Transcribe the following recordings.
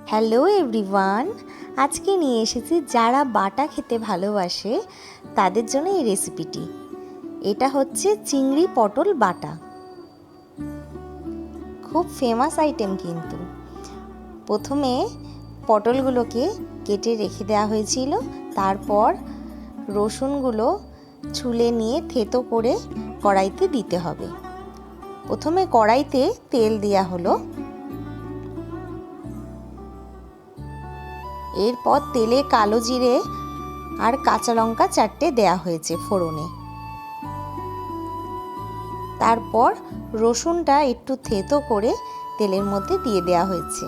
Hello everyone আজকে নিয়ে এসেছি যারা বাটা খেতে ভালোবাসে, তাদের জন্য এই রেসিপিটি এটা হচ্ছে চিংড়ি পটল বাটা। খুব ফেমাস আইটেম কিন্তু। প্রথমে পটলগুলোকে কেটে রেখে দেওয়া হয়েছিল। তারপর রসুনগুলো ছুলে নিয়ে থেতো করে কড়াইতে দিতে হবে। প্রথমে কড়াইতে তেল দেওয়া হলো। এরপর তেলে কালো জিরে আর কাঁচা লঙ্কা চারটে দেয়া হয়েছে ফোড়নে। তারপর রসুনটা একটু থেতো করে তেলের মধ্যে দিয়ে দেয়া হয়েছে।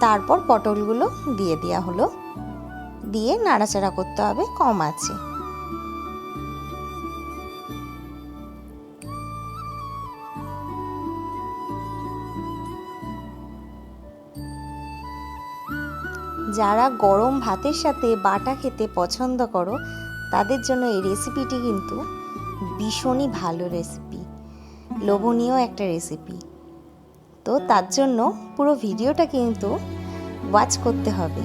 তারপর পটলগুলো দিয়ে দেওয়া হলো। দিয়ে নাড়াচাড়া করতে হবে, কম আছে। যারা গরম ভাতের সাথে বাটা খেতে পছন্দ করো, তাদের জন্য এই রেসিপিটি কিন্তু ভীষণই ভালো রেসিপি লোভনীয় একটা রেসিপি তো তার জন্য পুরো ভিডিওটা কিন্তু ওয়াচ করতে হবে।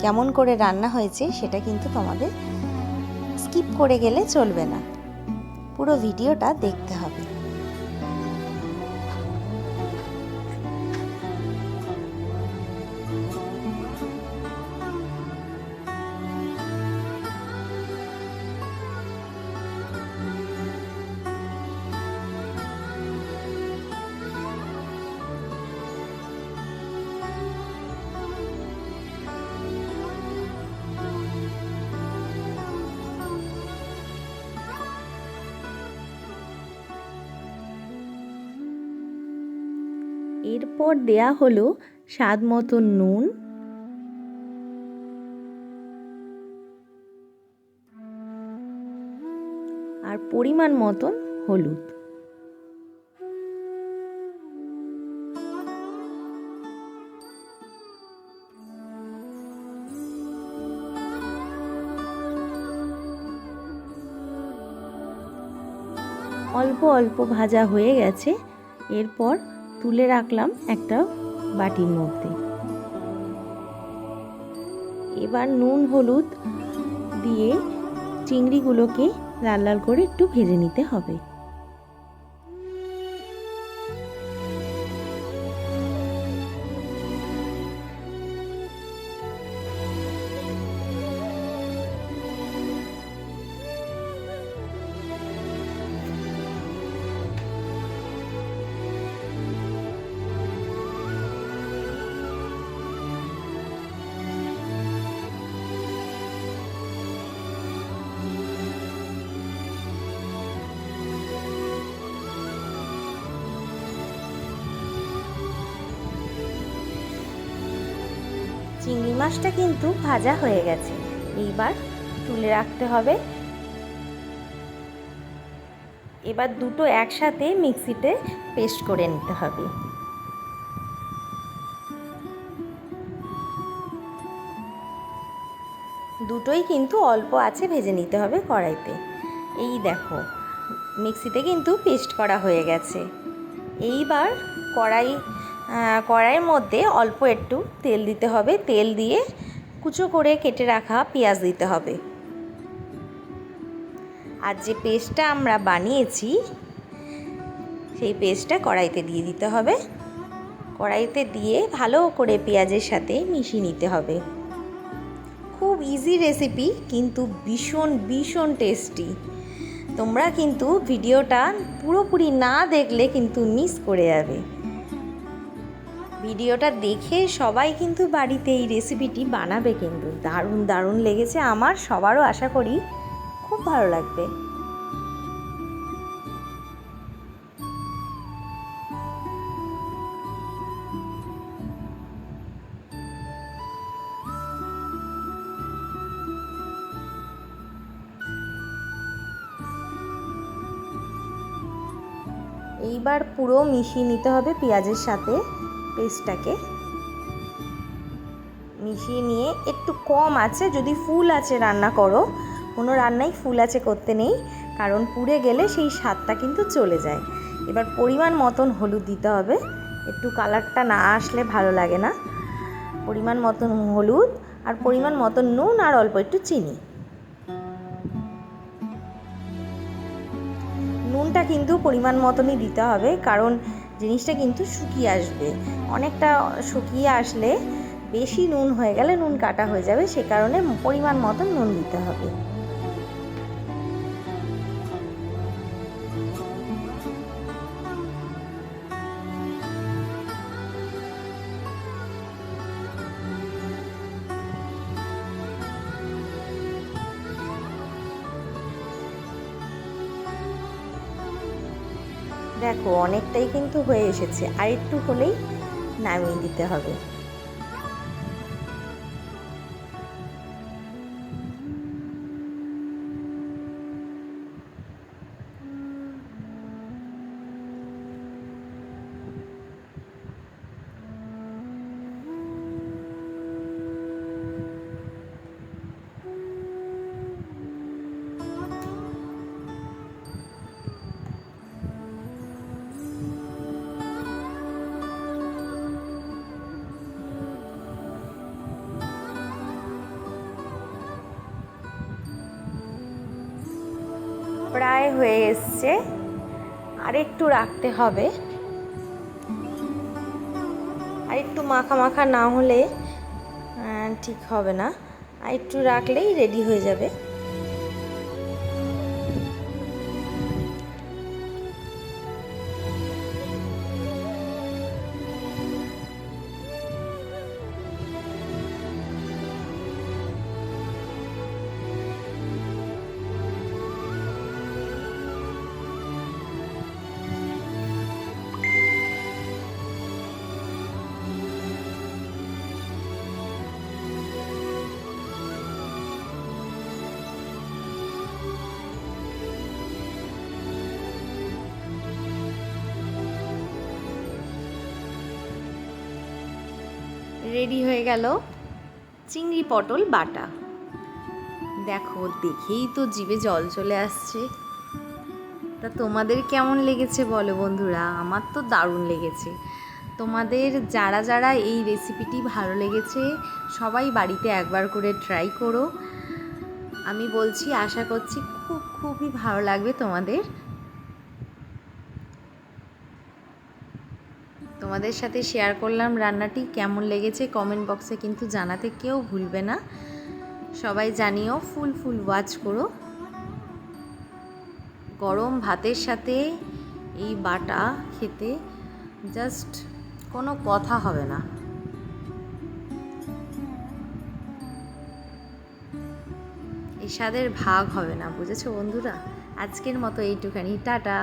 কেমন করে রান্না হয়েছে সেটা কিন্তু তোমাদের স্কিপ করে গেলে চলবে না। পুরো ভিডিওটা দেখতে হবে। এরপর দেয়া হলো স্বাদ মতো নুন। আর পরিমাণ মতন হলুদ। অল্প অল্প ভাজা হয়ে গেছে। এরপর তুলে রাখলাম একটা বাটির মধ্যে। এবার নুন, হলুদ দিয়ে চিংড়িগুলোকে লাল লাল করে একটু ভেজে নিতে হবে। মাছটা কিন্তু ভাজা হয়ে গেছে। এইবার তুলে রাখতে হবে। এবার দুটো একসাথে মিক্সিতে পেস্ট করে নিতে হবে। দুটোই কিন্তু অল্প আছে, ভেজে নিতে হবে কড়াইতে। এই দেখো, মিক্সিতে কিন্তু পেস্ট করা হয়ে গেছে। এইবার কড়াই কড়াইয়ের মধ্যে অল্প একটু তেল দিতে হবে। তেল দিয়ে কুচো করে কেটে রাখা পেঁয়াজ দিতে হবে। আর যে পেস্টটা আমরা বানিয়েছি, সেই পেস্টটা কড়াইতে দিয়ে দিতে হবে। কড়াইতে দিয়ে ভালো করে পেঁয়াজের সাথে মিশিয়ে নিতে হবে। খুব ইজি রেসিপি কিন্তু ভীষণ ভীষণ টেস্টি তোমরা কিন্তু ভিডিওটা পুরোপুরি না দেখলে কিন্তু মিস করে যাবে। ভিডিওটা দেখে সবাই কিন্তু বাড়িতে এই রেসিপিটি বানাবে কিন্তু। দারুণ দারুণ লেগেছে আমার, সবারও আশা করি খুব ভালো লাগবে। এইবার পুরো মিশিয়ে নিতে হবে পেঁয়াজের সাথে। পেস্টটাকে মিশিয়ে নিয়ে একটু কম আছে, যদি ফুল আছে রান্না করো। কোনো রান্নাই ফুল আছে করতে নেই, কারণ পুড়ে গেলে সেই স্বাদটা কিন্তু চলে যায়। এবার পরিমাণ মতন হলুদ দিতে হবে। একটু কালারটা না আসলে ভালো লাগে না। পরিমাণ মতন হলুদ আর পরিমাণ মতন নুন আর অল্প একটু চিনি। নুনটা কিন্তু পরিমাণ মতনই দিতে হবে, কারণ জিনিসটা কিন্তু শুকিয়ে আসবে। অনেকটা শুকিয়ে আসলে বেশি নুন হয়ে গেলে নুন কাটা হয়ে যাবে, সে কারণে পরিমাণ মতন নুন দিতে হবে। দেখো অনেকটাই কিন্তু হয়ে এসেছে। আর একটু হলেই নামিয়ে দিতে হবে। প্রায় হয়ে এসছে। আর একটু রাখতে হবে। আর একটু মাখা মাখা না হলে ঠিক হবে না। আর একটু রাখলেই রেডি হয়ে যাবে। রেডি হয়ে গেল চিংড়ি পটল বাটা। দেখো, দেখেই তো জিভে জল চলে আসছে। তা তোমাদের কেমন লেগেছে বলো বন্ধুরা? আমার তো দারুণ লেগেছে। তোমাদের যারা যারা এই রেসিপিটি ভালো লেগেছে, সবাই বাড়িতে একবার করে ট্রাই করো। আমি বলছি, আশা করছি খুব, খুবই ভালো লাগবে তোমাদের। তোমাদের সাথে শেয়ার করলাম রান্নাটি কেমন লেগেছে কমেন্ট বক্সে কিন্তু জানাতে কেউ ভুলবে না। সবাই জানিও ফুল ফুল ওয়াচ করো। গরম ভাতের সাথে এই বাটা খেতে জাস্ট কোনো কথা হবে না। এই স্বাদের ভাগ হবে না, বুঝেছ বন্ধুরা? আজকের মতো এইটুখানি, টাটা।